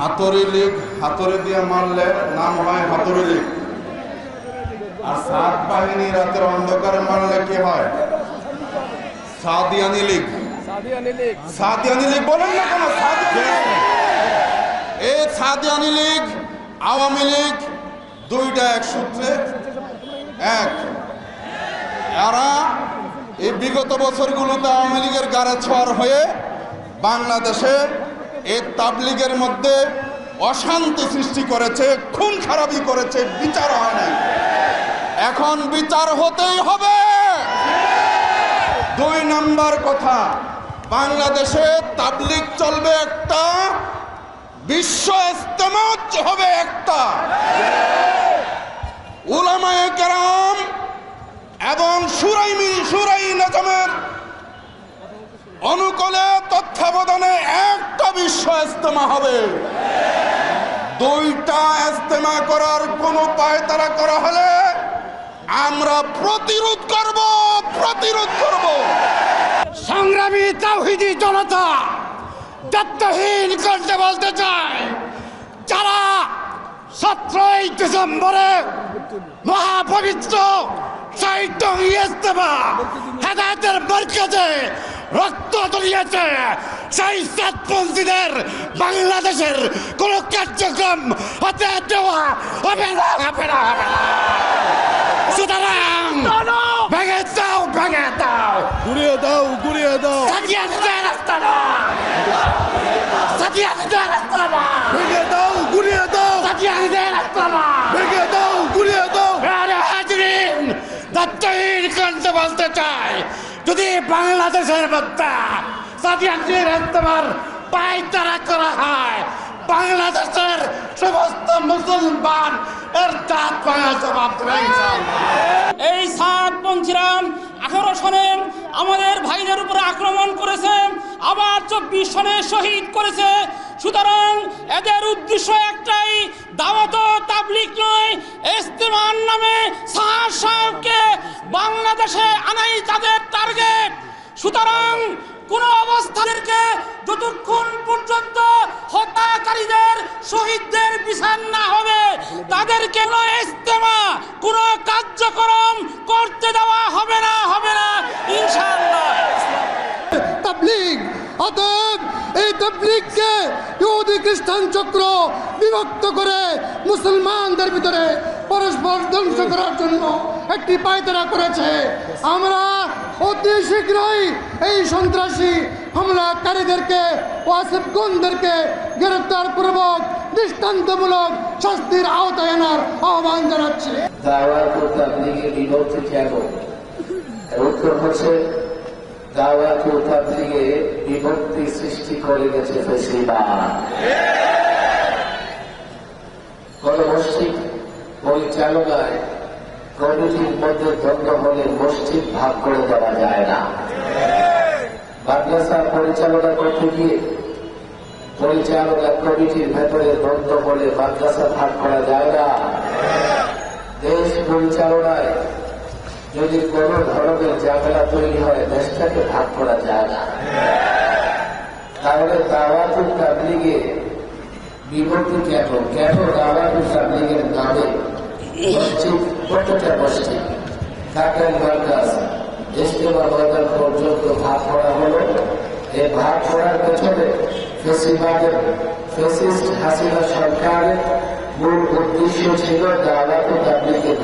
হাতুড়ি লীগ হাতুড়ি দিয়ে মারলে নাম হয় হাতুড়ি লীগ। আর সাত বাহিনী রাতের অন্ধকারে মারলে কি হয়? সাদিয়ানি লীগ। সাদিয়ানি লীগ। বলেন না কেন। এই সাদিয়ানি লীগ আওয়ামী লীগ দুইটা এক সূত্রে এক। এরা এই বিগত বছরগুলোতে আওয়ামী লীগের গাড়ে ছোঁয়ার হয়ে বাংলাদেশে এই তাবলিগের মধ্যে অশান্তি সৃষ্টি করেছে, খুন খারাপি করেছে, বিচার হয় নাই। এখন বিচার হতেই হবে। দুই নাম্বার কথা, বাংলাদেশে তাবলিগ চলবে একটা, বিশ্ব ইস্তেমাত হবে একটা। উলামায়ে কেরাম এবং সুরাইমি সুরাই নজমের অনুকূলে একটা ইস্তেমা হবে। দুইটা ইস্তেমা করার কোন পায়তারা করা হলে আমরা প্রতিরোধ করব প্রতিরোধ করব। সংগ্রামী তাওহিদি জনতা দায়িত্বহীন করতে বলতে চাই যারা সতেরোই ডিসেম্বরে মহাপবিত্র সাহিত্য ইস্তেমা হেদায়তের মর্যাদে রক্ত দলিয়েছে সেই সাতপন্থীদের বাংলাদেশের কোন কার্যক্রম হতে দেওয়া হবে না হবে না হবে না। সুতরাং ভেঙে দাও ভেঙে দাও। গুড়িয়ে দাও গুড়িয়ে দাও। Satiante Astana! Satiante Astana! ভেঙে দাও গুড়িয়ে দাও। Satiante Astana! ভেঙে দাও গুড়িয়ে দাও। আরে হাজরিন দায়িত্বহীন করতে বলতে চাই। যদি বাংলাদেশের মধ্যে সাদিয়ান্তি রাস্তার পায়তারা করা হয়, বাংলাদেশের সমস্ত মুসলমান এর দাঁত ভাঙা জবাব এই সাত পঞ্চিরাম আঠারো সনে আমাদের ভাইদের উপরে আক্রমণ করেছে, আবার চব্বিশ সনে শহীদ করেছে। সুতরাং এদের উদ্দেশ্য একটাই, দাওয়াত তাবলিক নয় ইস্তেমার নামে শাহ বাংলাদেশে আনাই তাদের টার্গেট সুতরাং কোন অবস্থাদেরকে যতক্ষণ পর্যন্ত হত্যাকারীদের, শহীদদের বিচার না হবে, তাদেরকে কোনো ইস্তেমা কোন কার্যক্রম করতে দেওয়া হবে না হবে না। ইনশাআল্লাহ। তাবলিগ, অতএব এই তাবলিগকে ইহুদি খ্রিস্টান চক্র বিভক্ত করে মুসলমানদের ভিতরে পরস্পর ধ্বংস করার জন্য একটি পায়তারা করেছে। আমরা অতি শীঘ্রই এই সন্ত্রাসী হামলাকারীদেরকে ওয়াসিফ গুনদেরকে গ্রেপ্তার পূর্বক দৃষ্টান্তমূলক শাস্তির আওতায় আনার আহ্বান জানাচ্ছি। দাওয়াত ও তাবলিগের বিভক্তি এর উত্তর হচ্ছে দাওয়াত ও তাবলিগে বিভক্তি সৃষ্টি করে গেছে ফেসিবাদ। কোন মসজিদ পরিচালনায় কমিটির মধ্যে দ্বন্দ্ব হলে মসজিদ ভাগ করে দেওয়া যায় না। মাদ্রাসা পরিচালনা করতে গিয়ে পরিচালনা কমিটির ভেতরে দ্বন্দ্ব হলে মাদ্রাসা ভাগ করা যায় না। দেশ পরিচালনায় যদি কোন ধরনের ঝামেলা তৈরি হয়, দেশটাকে ভাগ করা যায় না। তাহলে দাওয়াতুল তাবলিগে বিভক্তি কেন? কেন দাওয়াতুল তাবলিগের নামে মসজিদ প্রত্যেকটা মসজিদ কাকার মার্কাজ ইস্তেমা বাজার পর্যন্ত ভাগ করা হলো এই ভাগ করার পেছনে ফেসিবাদের, ফেসিস্ট হাসিনা সরকারের মূল উদ্দেশ্য ছিল তাবলিগের